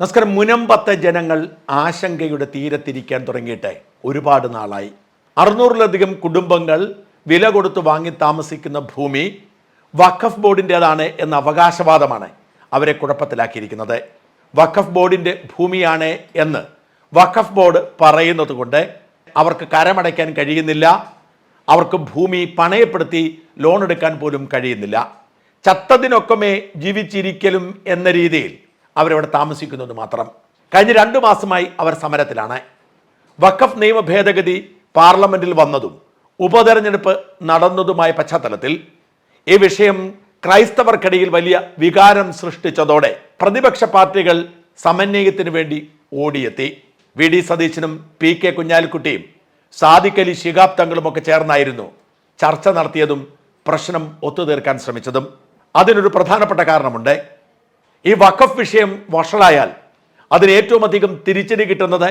നമസ്കാരം. മുനമ്പത്തെ ജനങ്ങൾ ആശങ്കയുടെ തീരത്തിരിക്കാൻ തുടങ്ങിയിട്ട് ഒരുപാട് നാളായി. അറുന്നൂറിലധികം കുടുംബങ്ങൾ വില കൊടുത്ത് വാങ്ങി താമസിക്കുന്ന ഭൂമി വഖഫ് ബോർഡിന്റെതാണ് എന്ന അവകാശവാദമാണ് അവരെ കുഴപ്പത്തിലാക്കിയിരിക്കുന്നത്. വഖഫ് ബോർഡിന്റെ ഭൂമിയാണ് എന്ന് വഖഫ് ബോർഡ് പറയുന്നത് കൊണ്ട് അവർക്ക് കരമടയ്ക്കാൻ കഴിയുന്നില്ല. അവർക്ക് ഭൂമി പണയപ്പെടുത്തി ലോൺ എടുക്കാൻ പോലും കഴിയുന്നില്ല. ചത്തതിനൊക്കമേ ജീവിച്ചിരിക്കലും എന്ന രീതിയിൽ അവരവിടെ താമസിക്കുന്നത് മാത്രം. കഴിഞ്ഞ രണ്ടു മാസമായി അവർ സമരത്തിലാണ്. വഖഫ് നിയമ ഭേദഗതി പാർലമെന്റിൽ വന്നതും ഉപതെരഞ്ഞെടുപ്പ് നടന്നതുമായ പശ്ചാത്തലത്തിൽ ഈ വിഷയം ക്രൈസ്തവർക്കിടയിൽ വലിയ വികാരം സൃഷ്ടിച്ചതോടെ പ്രതിപക്ഷ പാർട്ടികൾ സമന്വയത്തിന് വേണ്ടി ഓടിയെത്തി. വി. ഡി. സതീശനും പി. കെ. കുഞ്ഞാലിക്കുട്ടിയും അലി ശിഹാബ് തങ്ങളുമൊക്കെ ചേർന്നായിരുന്നു ചർച്ച നടത്തിയതും പ്രശ്നം ഒത്തുതീർക്കാൻ ശ്രമിച്ചതും. അതിനൊരു പ്രധാനപ്പെട്ട കാരണമുണ്ട്. ഈ വഖഫ് വിഷയം വഷളായാൽ അതിന് ഏറ്റവും അധികം തിരിച്ചടി കിട്ടുന്നത്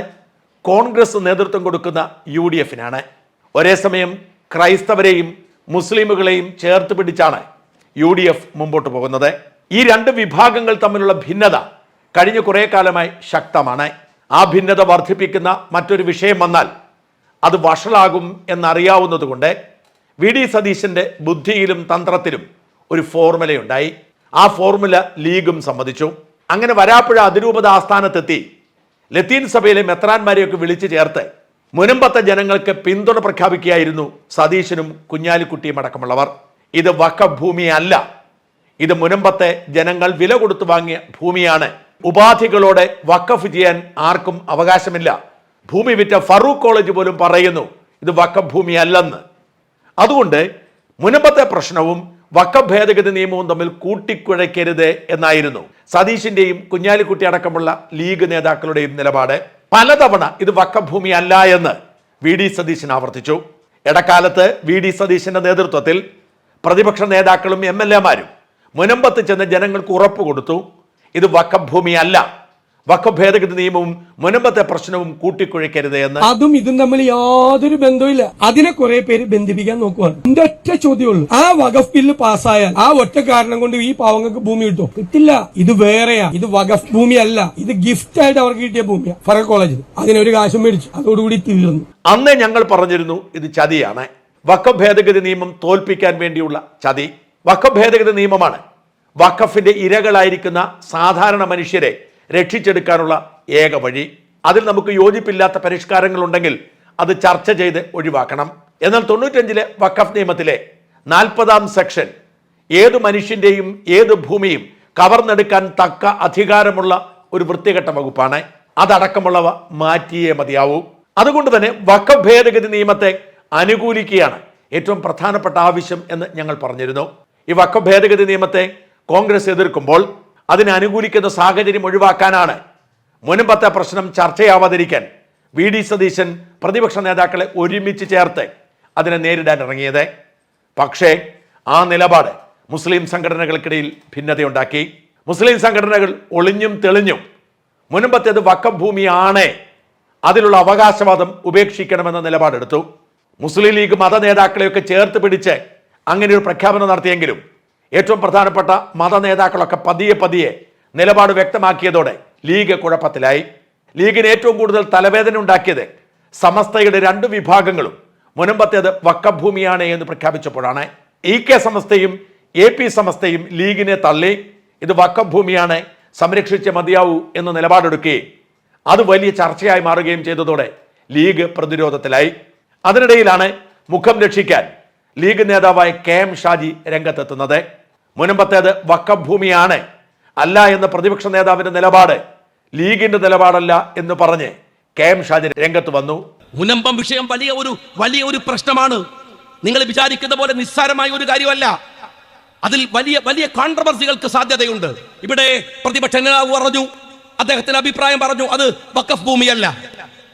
കോൺഗ്രസ് നേതൃത്വം കൊടുക്കുന്ന യു ഡി എഫിനാണ് ഒരേ സമയം ക്രൈസ്തവരെയും മുസ്ലിമുകളെയും ചേർത്ത് പിടിച്ചാണ് യു ഡി എഫ് മുമ്പോട്ട് പോകുന്നത്. ഈ രണ്ട് വിഭാഗങ്ങൾ തമ്മിലുള്ള ഭിന്നത കഴിഞ്ഞ കുറേ കാലമായി ശക്തമാണ്. ആ ഭിന്നത വർദ്ധിപ്പിക്കുന്ന മറ്റൊരു വിഷയം വന്നാൽ അത് വഷളാകും എന്നറിയാവുന്നതുകൊണ്ട് വി ഡി സതീശന്റെ ബുദ്ധിയിലും തന്ത്രത്തിലും ഒരു ഫോർമുലയുണ്ടായി. ആ ഫോർമുല ലീഗും സമ്മതിച്ചു. അങ്ങനെ വരാപ്പുഴ അതിരൂപത ആസ്ഥാനത്തെത്തി. ലത്തീൻ സഭയിലെ മെത്രാന്മാരെയൊക്കെ വിളിച്ചു ചേർത്ത് മുനമ്പത്തെ ജനങ്ങൾക്ക് പിന്തുണ പ്രഖ്യാപിക്കുകയായിരുന്നു സതീശനും കുഞ്ഞാലിക്കുട്ടിയും അടക്കമുള്ളവർ. ഇത് വക്കഭൂമിയല്ല. ഭൂമിയല്ല ഇത് മുനമ്പത്തെ ജനങ്ങൾ വില കൊടുത്തു വാങ്ങിയ ഭൂമിയാണ്. ഉപാധികളോടെ വക്കഫ് ചെയ്യാൻ ആർക്കും അവകാശമില്ല. ഭൂമി വിറ്റ ഫറൂഖ് കോളേജ് പോലും പറയുന്നു ഇത് വക്കഭൂമിയല്ലെന്ന്. അതുകൊണ്ട് മുനമ്പത്തെ പ്രശ്നവും വഖഫ് ഭേദഗതി നിയമവും തമ്മിൽ കൂട്ടിക്കുഴയ്ക്കരുത് എന്നായിരുന്നു. സതീശിന്റെയും കുഞ്ഞാലിക്കുട്ടി അടക്കമുള്ള ലീഗ് നേതാക്കളുടെയും നിലപാട് പലതവണ ഇത് വക്കഭൂമി അല്ല എന്ന് വി ഡി സതീശൻ ആവർത്തിച്ചു. ഇടക്കാലത്ത് വി ഡി സതീശന്റെ നേതൃത്വത്തിൽ പ്രതിപക്ഷ നേതാക്കളും എം എൽ എമാരും മുനമ്പത്ത് ചെന്ന് ജനങ്ങൾക്ക് ഉറപ്പ് കൊടുത്തു. ഇത് വക്കഭൂമി അല്ല വഖഫ് ഭേദഗതി നിയമവും മുനമ്പത്തെ പ്രശ്നവും കൂട്ടിക്കുഴയ്ക്കരുത് എന്ന് അതും ഇതും തമ്മിൽ യാതൊരു ബന്ധവുമില്ല. അതിനെ കുറെ പേര് ബന്ധിപ്പിക്കാൻ നോക്കുവാണ്. എന്റെ ഒറ്റ ചോദ്യമുള്ളൂ. ആ വഖഫ് ബില്ല് പാസ്സായാൽ ആ ഒറ്റ കാരണം കൊണ്ട് ഈ പാവങ്ങൾക്ക് ഭൂമി കിട്ടും കിട്ടില്ല. ഇത് വേറെയാ. ഇത് വഖഫ് ഭൂമിയല്ല. ഇത് ഗിഫ്റ്റ് ആയിട്ട് അവർക്ക് കിട്ടിയ ഭൂമിയാ. ഫറ കോളേജിൽ. അതിനൊരു കാശും മേടിച്ചു. അതോടുകൂടി തീർന്നു. അന്നേ ഞങ്ങൾ പറഞ്ഞിരുന്നു ഇത് ചതിയാണ്. വഖഫ് ഭേദഗതി നിയമം തോൽപ്പിക്കാൻ വേണ്ടിയുള്ള ചതി. വഖഫ് ഭേദഗതി നിയമമാണ്. വഖഫിന്റെ ഇരകളായിരിക്കുന്ന സാധാരണ മനുഷ്യരെ രക്ഷിച്ചെടുക്കാനുള്ള ഏക വഴി. അതിൽ നമുക്ക് യോജിപ്പില്ലാത്ത പരിഷ്കാരങ്ങളുണ്ടെങ്കിൽ അത് ചർച്ച ചെയ്ത് ഒഴിവാക്കണം. എന്നാൽ തൊണ്ണൂറ്റഞ്ചിലെ വഖഫ് നിയമത്തിലെ നാൽപ്പതാം സെക്ഷൻ ഏത് മനുഷ്യന്റെയും ഏത് ഭൂമിയും കവർന്നെടുക്കാൻ തക്ക അധികാരമുള്ള ഒരു വൃത്തികെട്ട വകുപ്പാണ്. അതടക്കമുള്ളവ മാറ്റിയേ മതിയാവൂ. അതുകൊണ്ട് തന്നെ വഖഫ് ഭേദഗതി നിയമത്തെ അനുകൂലിക്കുകയാണ് ഏറ്റവും പ്രധാനപ്പെട്ട ആവശ്യം എന്ന് ഞങ്ങൾ പറഞ്ഞിരുന്നു. ഈ വഖഫ് ഭേദഗതി നിയമത്തെ കോൺഗ്രസ് എതിർക്കുമ്പോൾ അതിനെ അനുകൂലിക്കുന്ന സാഹചര്യം ഒഴിവാക്കാനാണ്. മുൻപത്തെ പ്രശ്നം ചർച്ചയാവാതിരിക്കാൻ വി ഡി സതീശൻ പ്രതിപക്ഷ നേതാക്കളെ ഒരുമിച്ച് ചേർത്ത് അതിനെ നേരിടാൻ ഇറങ്ങിയത്. പക്ഷേ ആ നിലപാട് മുസ്ലിം സംഘടനകൾക്കിടയിൽ ഭിന്നതയുണ്ടാക്കി. മുസ്ലിം സംഘടനകൾ ഒളിഞ്ഞും തെളിഞ്ഞും മുൻപത്തേത് വക്കം ഭൂമിയാണ് അതിലുള്ള അവകാശവാദം ഉപേക്ഷിക്കണമെന്ന നിലപാടെടുത്തു. മുസ്ലിം ലീഗ് മത നേതാക്കളെയൊക്കെ ചേർത്ത് പിടിച്ച് അങ്ങനെ ഒരു പ്രഖ്യാപനം നടത്തിയെങ്കിലും ഏറ്റവും പ്രധാനപ്പെട്ട മത നേതാക്കളൊക്കെ പതിയെ പതിയെ നിലപാട് വ്യക്തമാക്കിയതോടെ ലീഗ് കുഴപ്പത്തിലായി. ലീഗിന് ഏറ്റവും കൂടുതൽ തലവേദന ഉണ്ടാക്കിയത് സമസ്തയുടെ രണ്ട് വിഭാഗങ്ങളും. മുനമ്പത്തേത് വക്കഭൂമിയാണ് എന്ന് പ്രഖ്യാപിച്ചപ്പോഴാണ്. ഇ കെ സമസ്തയും എ പി സമസ്തയും ലീഗിനെ തള്ളി. ഇത് വക്കഭൂമിയാണ് സംരക്ഷിച്ച് മതിയാവൂ എന്ന് നിലപാടെടുക്കുകയും അത് വലിയ ചർച്ചയായി മാറുകയും ചെയ്തതോടെ ലീഗ് പ്രതിരോധത്തിലായി. അതിനിടയിലാണ് മുഖം രക്ഷിക്കാൻ ലീഗ് നേതാവായ കെ എം ഷാജി രംഗത്തെത്തുന്നത്. മുനമ്പത്തേത് വക്കം ഭൂമിയാണ് അല്ല എന്ന് പ്രതിപക്ഷ നേതാവിന്റെ നിലപാട് ലീഗിന്റെ നിലപാടല്ല എന്ന് പറഞ്ഞ് കെ എം ഷാജി രംഗത്ത് വന്നു. മുനമ്പം വിഷയം വലിയ ഒരു വലിയ ഒരു പ്രശ്നമാണ്. നിങ്ങൾ വിചാരിക്കുന്ന പോലെ നിസ്സാരമായ ഒരു കാര്യമല്ല. അതിൽ വലിയ വലിയ കോൺട്രവേഴ്സികൾക്ക് സാധ്യതയുണ്ട്. ഇവിടെ പ്രതിപക്ഷ നേതാവ് പറഞ്ഞു അദ്ദേഹത്തിന്റെ അഭിപ്രായം പറഞ്ഞു അത് വക്കഫ് ഭൂമിയല്ല.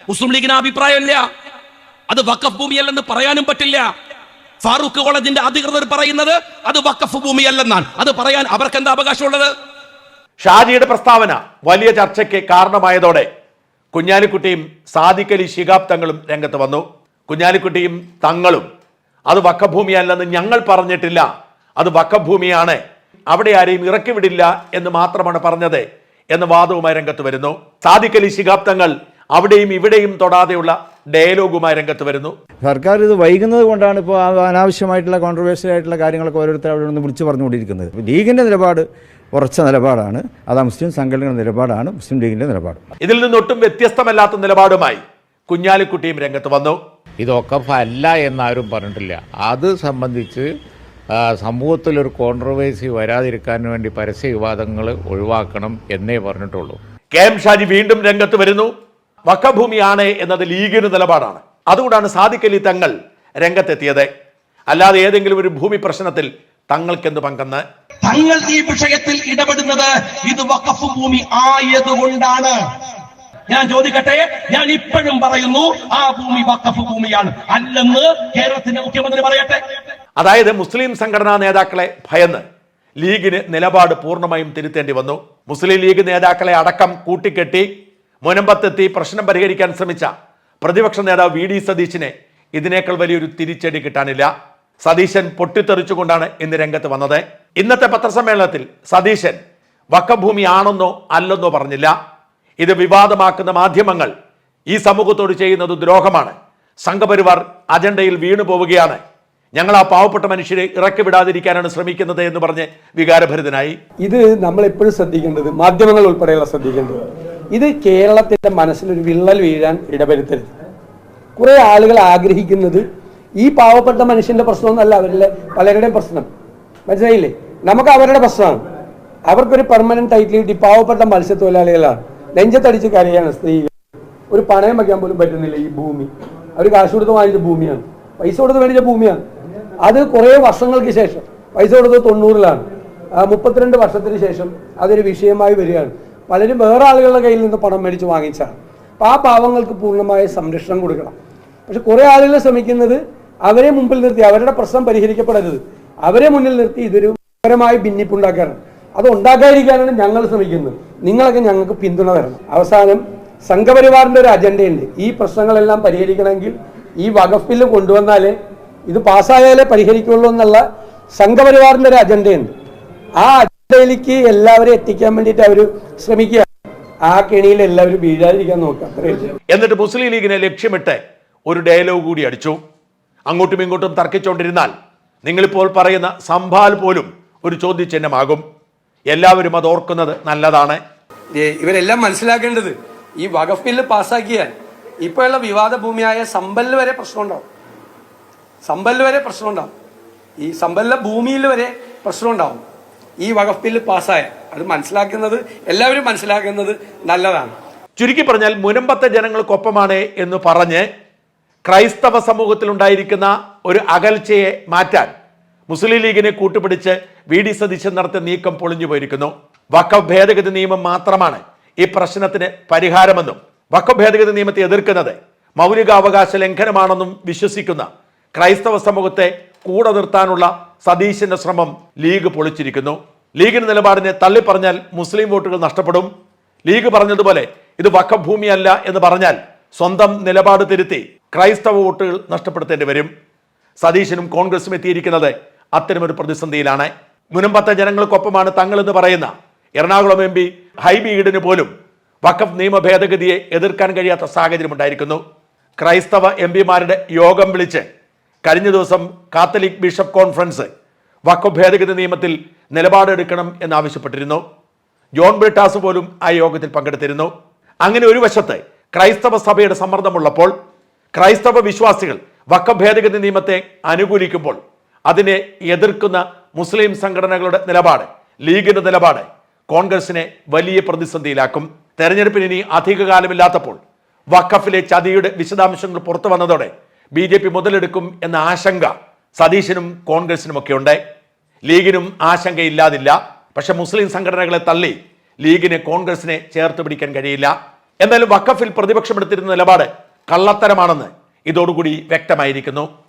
മുസ്ലിം ലീഗിന് അഭിപ്രായമില്ല. അത് വക്കഫ് ഭൂമിയല്ലെന്ന് പറയാനും പറ്റില്ല. ഫാറൂഖ് കോളേജിന്റെ അധികൃതർ പറയുന്നത് അത് വക്കഫ് ഭൂമിയല്ലെന്നാണ്. അത് പറയാൻ അവർക്ക് എന്താ അവകാശമുള്ളത്? ഷാജിയുടെ പ്രസ്താവന വലിയ ചർച്ചയ്ക്ക് കാരണമായതോടെ കുഞ്ഞാലിക്കുട്ടിയും സാദിഖലി ശിഹാബ് തങ്ങളും രംഗത്ത് വന്നു. കുഞ്ഞാലിക്കുട്ടിയും തങ്ങളും അത് വക്കഭൂമിയല്ലെന്ന് ഞങ്ങൾ പറഞ്ഞിട്ടില്ല. അത് വക്കഭൂമിയാണ് അവിടെ ആരെയും ഇറക്കി വിടില്ല എന്ന് മാത്രമാണ് പറഞ്ഞത് എന്ന വാദവുമായി രംഗത്ത് വരുന്നു. സാദിഖലി ശിഹാബ് തങ്ങൾ അവിടെയും ഇവിടെയും തൊടാതെയുള്ള ഡയലോഗുമായി രംഗത്ത് വരുന്നു. സർക്കാർ ഇത് വൈകുന്നത് കൊണ്ടാണ് ഇപ്പോൾ അനാവശ്യമായിട്ടുള്ള കോൺട്രവേഴ്സ്യൽ ആയിട്ടുള്ള കാര്യങ്ങളൊക്കെ ഓരോരുത്തർ അവിടെ നിന്ന് വിളിച്ചു പറഞ്ഞുകൊണ്ടിരിക്കുന്നത്. ലീഗിന്റെ ലീഗിന്റെ നിലപാട് ഉറച്ച നിലപാടാണ്. അതാ മുസ്ലിം സംഘടനയുടെ നിലപാടാണ്. മുസ്ലിം ലീഗിന്റെ നിലപാട്. ഇതിൽ നിന്നൊട്ടും വ്യത്യസ്തമല്ലാത്ത നിലപാടുമായി കുഞ്ഞാലിക്കുട്ടിയും രംഗത്ത് വന്നു. ഇതൊക്കെ അല്ല എന്നാരും പറഞ്ഞിട്ടില്ല. അത് സംബന്ധിച്ച് സമൂഹത്തിൽ സമൂഹത്തിലൊരു കോൺട്രവേഴ്സി വരാതിരിക്കാൻ വേണ്ടി പരസ്യ വിവാദങ്ങൾ ഒഴിവാക്കണം എന്നേ പറഞ്ഞിട്ടുള്ളൂ. കെ എം ഷാജി വീണ്ടും രംഗത്ത് വരുന്നു. വക്കഭൂമിയാണ് എന്നത് ലീഗിന് നിലപാടാണ്. അതുകൊണ്ടാണ് സാദിഖലി തങ്ങൾ രംഗത്തെത്തിയത്. അല്ലാതെ ഏതെങ്കിലും ഒരു ഭൂമി പ്രശ്നത്തിൽ തങ്ങൾക്കെന്ത് പങ്കെന്ന്? തങ്ങൾ ഈ വിഷയത്തിൽ ഇടപെടുന്നത് ഇത് വഖഫ് ഭൂമി ആയതുകൊണ്ടാണ്. ഞാൻ ചോദിക്കട്ടെ? ഞാൻ ഇപ്പോഴും പറയുന്നു ആ ഭൂമി വഖഫ് ഭൂമിയാണ് അല്ലെന്ന് കേരളത്തിന്റെ മുഖ്യമന്ത്രി പറയട്ടെ. അതായത് മുസ്ലിം സംഘടനാ നേതാക്കളെ ഭയന്ന് ലീഗിന് നിലപാട് പൂർണമായും തിരുത്തേണ്ടി വന്നു. മുസ്ലിം ലീഗ് നേതാക്കളെ അടക്കം കൂട്ടിക്കെട്ടി മുനമ്പത്തെത്തി പ്രശ്നം പരിഹരിക്കാൻ ശ്രമിച്ച പ്രതിപക്ഷ നേതാവ് വി ഡി സതീശിനെ ഇതിനേക്കാൾ വലിയൊരു തിരിച്ചടി കിട്ടാനില്ല. സതീശൻ പൊട്ടിത്തെറിച്ചുകൊണ്ടാണ് ഇന്ന് രംഗത്ത് വന്നത്. ഇന്നത്തെ പത്രസമ്മേളനത്തിൽ സതീശൻ വക്കഭൂമി ആണെന്നോ അല്ലെന്നോ പറഞ്ഞില്ല. ഇത് വിവാദമാക്കുന്ന മാധ്യമങ്ങൾ ഈ സമൂഹത്തോട് ചെയ്യുന്നത് ദ്രോഹമാണ്. സംഘപരിവാർ അജണ്ടയിൽ വീണു പോവുകയാണ്. ഞങ്ങൾ ആ പാവപ്പെട്ട മനുഷ്യരെ ഇറക്കി വിടാതിരിക്കാനാണ് ശ്രമിക്കുന്നത് എന്ന് പറഞ്ഞ് വികാരഭരിതനായി. ഇത് നമ്മൾ എപ്പോഴും ശ്രദ്ധിക്കേണ്ടത് മാധ്യമങ്ങൾ ഉൾപ്പെടെയുള്ള ശ്രദ്ധിക്കേണ്ടത്. ഇത് കേരളത്തിന്റെ മനസ്സിലൊരു വിള്ളൽ വീഴാൻ ഇടവരുത്തരുത്. കുറേ ആളുകൾ ആഗ്രഹിക്കുന്നത് ഈ പാവപ്പെട്ട മനുഷ്യന്റെ പ്രശ്നമൊന്നല്ല അവരിലെ പലരുടെയും പ്രശ്നം. മനസ്സിലായില്ലേ? നമുക്ക് അവരുടെ പ്രശ്നമാണ്. അവർക്കൊരു പെർമനന്റ് ടൈറ്റിൽ കിട്ടി പാവപ്പെട്ട മത്സ്യത്തൊഴിലാളികളാണ്. നെഞ്ചത്തടിച്ച് കരയാണ് സ്ത്രീകൾ ഒരു പണയം വയ്ക്കാൻ പോലും പറ്റുന്നില്ല ഈ ഭൂമി. അവർ കാശ് കൊടുത്ത് വാങ്ങിച്ച ഭൂമിയാണ്. പൈസ കൊടുത്ത് മേടിച്ച ഭൂമിയാണ്. അത് കുറേ വർഷങ്ങൾക്ക് ശേഷം പൈസ കൊടുത്ത് തൊണ്ണൂറിലാണ്. മുപ്പത്തിരണ്ട് വർഷത്തിന് ശേഷം അതൊരു വിഷയമായി വരികയാണ്. പലരും വേറെ ആളുകളുടെ കയ്യിൽ നിന്ന് പണം മേടിച്ച് വാങ്ങിച്ചാണ്. അപ്പോൾ ആ പാവങ്ങൾക്ക് പൂർണമായ സംരക്ഷണം കൊടുക്കണം. പക്ഷെ കുറേ ആളുകൾ ശ്രമിക്കുന്നത് അവരെ മുമ്പിൽ നിർത്തി അവരുടെ പ്രശ്നം പരിഹരിക്കപ്പെടരുത്. അവരെ മുന്നിൽ നിർത്തി ഇതൊരു പരമായ ഭിന്നിപ്പുണ്ടാക്കാനാണ്. അത് ഉണ്ടാക്കാതിരിക്കാനാണ് ഞങ്ങൾ ശ്രമിക്കുന്നത്. നിങ്ങളൊക്കെ ഞങ്ങൾക്ക് പിന്തുണ തരണം. അവസാനം സംഘപരിവാറിന്റെ ഒരു അജണ്ടയുണ്ട്. ഈ പ്രശ്നങ്ങളെല്ലാം പരിഹരിക്കണമെങ്കിൽ ഈ വകഫിൽ കൊണ്ടുവന്നാലേ ഇത് പാസ്സായാലേ പരിഹരിക്കുള്ളൂ എന്നുള്ള സംഘപരിവാറിന്റെ ഒരു അജണ്ടയുണ്ട്. ആ അജണ്ടയിലേക്ക് എല്ലാവരെയും എത്തിക്കാൻ വേണ്ടിയിട്ട് അവർ ശ്രമിക്കുക ആ കെണിയിൽ എല്ലാവരും വീഴാതിരിക്കാൻ നോക്കുക. അത്രയേ. എന്നിട്ട് മുസ്ലിം ലീഗിനെ ലക്ഷ്യമിട്ട് ഒരു ഡയലോഗ് കൂടി അടിച്ചു. അങ്ങോട്ടും ഇങ്ങോട്ടും തർക്കിച്ചുകൊണ്ടിരുന്നാൽ നിങ്ങളിപ്പോൾ പറയുന്ന സംഭാൽ പോലും ഒരു ചോദ്യചിഹ്നമാകും. എല്ലാവരും അത് ഓർക്കുന്നത് നല്ലതാണ്. ഇവരെല്ലാം മനസ്സിലാക്കേണ്ടത് ഈ വഖഫ് ബില്ല് പാസ്സാക്കിയാൽ ഇപ്പോഴുള്ള വിവാദ ഭൂമിയായ സമ്പല്ല് വരെ പ്രശ്നമുണ്ടാവും. സമ്പല്ല് വരെ പ്രശ്നമുണ്ടാവും. ഈ സമ്പല്ല ഭൂമിയിൽ വരെ പ്രശ്നമുണ്ടാവും. ഈ വഖഫ് ബില്ല് പാസ്സായ. അത് മനസ്സിലാക്കുന്നത് എല്ലാവരും മനസ്സിലാക്കുന്നത് നല്ലതാണ്. ചുരുക്കി പറഞ്ഞാൽ മുനമ്പത്തെ ജനങ്ങൾക്കൊപ്പമാണ് എന്ന് പറഞ്ഞ് ക്രൈസ്തവ സമൂഹത്തിൽ ഉണ്ടായിരിക്കുന്ന ഒരു അകൽച്ചയെ മാറ്റാൻ മുസ്ലിം ലീഗിനെ കൂട്ടുപിടിച്ച് വി ഡി സതീശൻ നടത്തിയ നീക്കം പൊളിഞ്ഞു പോയിരിക്കുന്നു. വഖഫ് ഭേദഗതി നിയമം മാത്രമാണ് ഈ പ്രശ്നത്തിന് പരിഹാരമെന്നും വഖഫ് ഭേദഗതി നിയമത്തെ എതിർക്കുന്നത് മൗലികാവകാശ ലംഘനമാണെന്നും വിശ്വസിക്കുന്ന ക്രൈസ്തവ സമൂഹത്തെ കൂടെ നിർത്താനുള്ള സതീശന്റെ ശ്രമം ലീഗ് പൊളിച്ചിരിക്കുന്നു. ലീഗിന്റെ നിലപാടിനെ തള്ളിപ്പറഞ്ഞാൽ മുസ്ലിം വോട്ടുകൾ നഷ്ടപ്പെടും. ലീഗ് പറഞ്ഞതുപോലെ ഇത് വക്കഭൂമിയല്ല ഭൂമിയല്ല എന്ന് പറഞ്ഞാൽ സ്വന്തം നിലപാട് തിരുത്തി ക്രൈസ്തവ വോട്ടുകൾ നഷ്ടപ്പെടുത്തേണ്ടി വരും. സതീശനും കോൺഗ്രസും എത്തിയിരിക്കുന്നത് അത്തരമൊരു പ്രതിസന്ധിയിലാണ്. മുനമ്പത്തെ ജനങ്ങൾക്കൊപ്പമാണ് തങ്ങൾ എന്ന് പറയുന്ന എറണാകുളം എം പി ഹൈബി പോലും വഖഫ് നിയമ ഭേദഗതിയെ എതിർക്കാൻ കഴിയാത്ത സാഹചര്യം ഉണ്ടായിരിക്കുന്നു. ക്രൈസ്തവ എം പിമാരുടെ യോഗം വിളിച്ച് കഴിഞ്ഞ ദിവസം കാത്തലിക് ബിഷപ്പ് കോൺഫറൻസ് വഖഫ് ഭേദഗതി നിയമത്തിൽ നിലപാടെടുക്കണം എന്നാവശ്യപ്പെട്ടിരുന്നു. ജോൺ ബ്രിട്ടാസ് പോലും ആ യോഗത്തിൽ പങ്കെടുത്തിരുന്നു. അങ്ങനെ ഒരു വശത്ത് ക്രൈസ്തവ സഭയുടെ സമ്മർദ്ദമുള്ളപ്പോൾ ക്രൈസ്തവ വിശ്വാസികൾ വക്ക ഭേദഗതി നിയമത്തെ അനുകൂലിക്കുമ്പോൾ അതിനെ എതിർക്കുന്ന മുസ്ലിം സംഘടനകളുടെ നിലപാട് ലീഗിന്റെ നിലപാട് കോൺഗ്രസിനെ വലിയ പ്രതിസന്ധിയിലാക്കും. തെരഞ്ഞെടുപ്പിന് ഇനി അധികകാലമില്ലാത്തപ്പോൾ വഖഫിലെ ചതിയുടെ വിശദാംശങ്ങൾ പുറത്തു വന്നതോടെ ബി ജെ പി മുതലെടുക്കും എന്ന ആശങ്ക സതീശനും കോൺഗ്രസിനുമൊക്കെ ഉണ്ട്. ലീഗിനും ആശങ്കയില്ലാതില്ല. പക്ഷെ മുസ്ലിം സംഘടനകളെ തള്ളി ലീഗിന് കോൺഗ്രസിനെ ചേർത്ത് പിടിക്കാൻ കഴിയില്ല. എന്നാലും വഖഫിൽ പ്രതിപക്ഷമെടുത്തിരുന്ന നിലപാട് കള്ളത്തരമാണെന്ന് ഇതോടുകൂടി വ്യക്തമായിരിക്കുന്നു.